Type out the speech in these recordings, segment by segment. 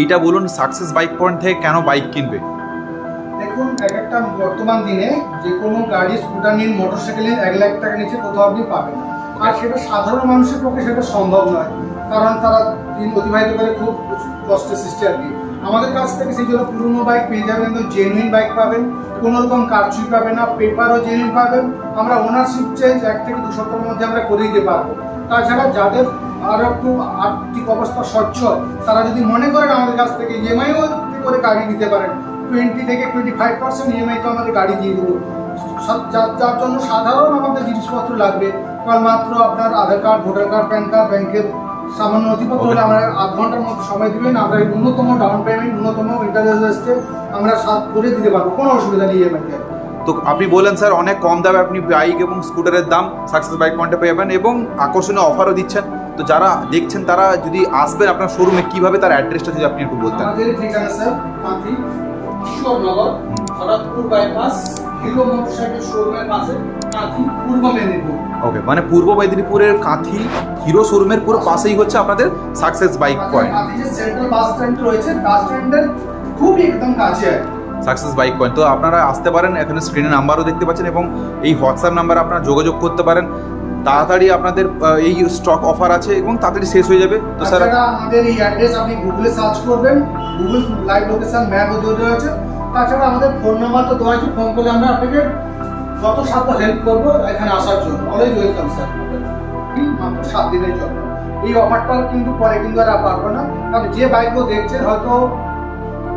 এইটা বলুন success bike point থেকে কেন বাইক কিনবে? দেখুন, এক একটা বর্তমান দিনে যে কোনো গাড়ি স্কুটার নিন মোটরসাইকেল নিন, এক লাখ টাকা নিচে কোথাও আপনি পাবেন। আর সেটা সাধারণ মানুষের পক্ষে সেটা সম্ভব নয়, কারণ তারা দিন অতিবাহিত করে খুব কষ্টের সৃষ্টি আর কি। আমাদের কাছ থেকে সেই জন্য পুরনো বাইক পেয়ে যাবেন জেনুইন বাইক পাবেন, কোনো রকম কারচুই পাবেন না পেপারও জেনুইন পাবেন। আমরা ওনারশিপ চেঞ্জ এক থেকে দু সপ্তাহের মধ্যে আমরা করে দিতে পারব। তাছাড়া যাদের আরও একটু আর্থিক অবস্থা সচ্ছল তারা যদি মনে করেন আমাদের কাছ থেকে ইএমআইও করে গাড়ি নিতে পারেন টোয়েন্টি থেকে টোয়েন্টি ফাইভ পার্সেন্ট ইএমআই তো আমাদের গাড়ি দিয়ে দেবো। যার যার জন্য সাধারণ আমাদের জিনিসপত্র লাগবে মাত্র আপনার Aadhaar card voter card PAN card ব্যাংকের সামান্য নথিপত্র হলে আমরা আধ ঘণ্টার মতো সময় দিবেন আমরা ন্যূনতম ডাউন পেমেন্ট ন্যূনতম ইন্টারেস্টে আমরা সাত করে দিতে পারব কোনো অসুবিধা নেই ইএমআই তো আপনি বললেন স্যার অনেক কম দামে আপনি বাইক এবং স্কুটারের দাম সাকসেস বাইক পয়েন্টে পেয়ে যাবেন এবং আকর্ষণীয় অফারও দিচ্ছেন। তো যারা দেখছেন তারা যদি আসবেন আপনার শোরুমে কীভাবে তার অ্যাড্রেসটা যদি আপনি একটু বলতেন? আমাদের ঠিকানা sir Kanthi Kishornagar Kharagpur bypass Hero motorcycle শোরুমের পাশে কাঁথি পূর্ব মেদিনীপুর। ওকে মানে পূর্ব মেদিনীপুরের কাঁথি হিরো শোরুমের পুরো পাশেই হচ্ছে আপনাদের সাকসেস বাইক পয়েন্ট কাঁথি যে সেন্ট্রাল বাস স্ট্যান্ড রয়েছে। বাস স্ট্যান্ডের খুবই একদম কাছে। সাকসেস বাইক পয়েন্ট তো আপনারা আসতে পারেন, এখানে স্ক্রিনে নাম্বারও দেখতে পাচ্ছেন এবং এই হোয়াটসঅ্যাপ নাম্বার আপনারা যোগাযোগ করতে পারেন। তাড়াতাড়ি আপনাদের এই স্টক অফার আছে এবং তাড়াতাড়ি শেষ হয়ে যাবে। তো স্যার আমাদের এই অ্যাড্রেস আপনি গুগলে সার্চ করবেন। গুগল লাইভ লোকেশন ম্যাপও দেওয়া আছে। তাছাড়া আমাদের ফোন নাম্বার তো দেওয়া আছে। ফোন করলে আমরা আপনাকে যত সাধ্য হেল্প করব এখানে আসার জন্য। অলওয়েজ ওয়েলকাম স্যার মাত্র সাত দিনের জন্য। এই অফারটা কিন্তু পরে কিন্তু আর পারব না। কারণ যে বাইকও দেখছেন, হয়তো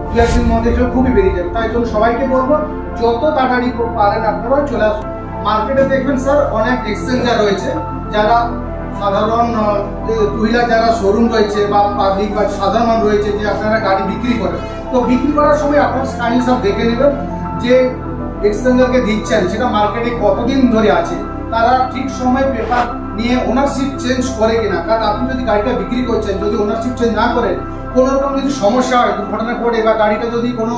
দু একদিন মধ্যে খুবই বেরিয়ে যাবে। তাই জন্য সবাইকে বলব, যত তাড়াতাড়ি পারেন আপনারা চলে আসুন। মার্কেটে দেখবেন স্যার অনেক এক্সচেঞ্জার রয়েছে, যারা সাধারণ টু যারা শোরুম রয়েছে বা পাবলিক বা সাধারণ রয়েছে, যে আপনারা গাড়ি বিক্রি করেন। তো বিক্রি করার সময় আপনার স্টাইল সব দেখে নেবেন যে এক্সচেঞ্জারকে দিচ্ছেন, সেটা মার্কেটে কতদিন ধরে আছে, তারা ঠিক সময় পেপার নিয়ে ওনারশিপ চেঞ্জ করে কিনা। কারণ আপনি যদি গাড়িটা বিক্রি করছেন, যদি ওনারশিপ চেঞ্জ না করেন কোনো রকম যদি সমস্যা হয়, দুর্ঘটনা ঘটে বা গাড়িটা যদি কোনো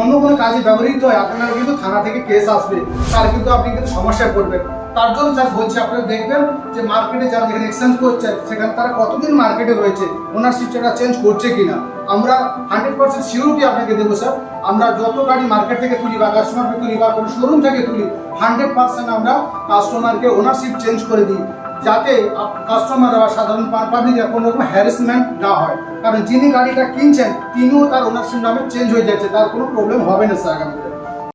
অন্য কোনো কাজে ব্যবহৃত হয়, আপনার কিন্তু থানা থেকে কেস আসবে। তার কিন্তু আপনি কিন্তু সমস্যায় পড়বেন। তার জন্য স্যার বলছি, আপনারা দেখবেন যে মার্কেটে যারা যেখানে এক্সচেঞ্জ করছেন সেখানে তারা কতদিন মার্কেটে রয়েছে ওনারশিপ সেটা চেঞ্জ করছে কিনা? আমরা হান্ড্রেড পার্সেন্ট সিউরিটি আপনাকে দেবো স্যার আমরা যত গাড়ি মার্কেট থেকে তুলি বা কাস্টমারকে তুলি বা কোনো শোরুম থেকে তুলি হান্ড্রেড পার্সেন্ট আমরা কাস্টমারকে ওনারশিপ চেঞ্জ করে দিই। যাতে কাস্টমার বা সাধারণ পাবলিকরা কোনো রকম হ্যারাসমেন্ট না হয়। কারণ যিনি গাড়িটা কিনছেন, তিনিও তার ওনারশিপ নামে চেঞ্জ হয়ে যাচ্ছে, তার কোনো প্রবলেম হবে না স্যার আগামীতে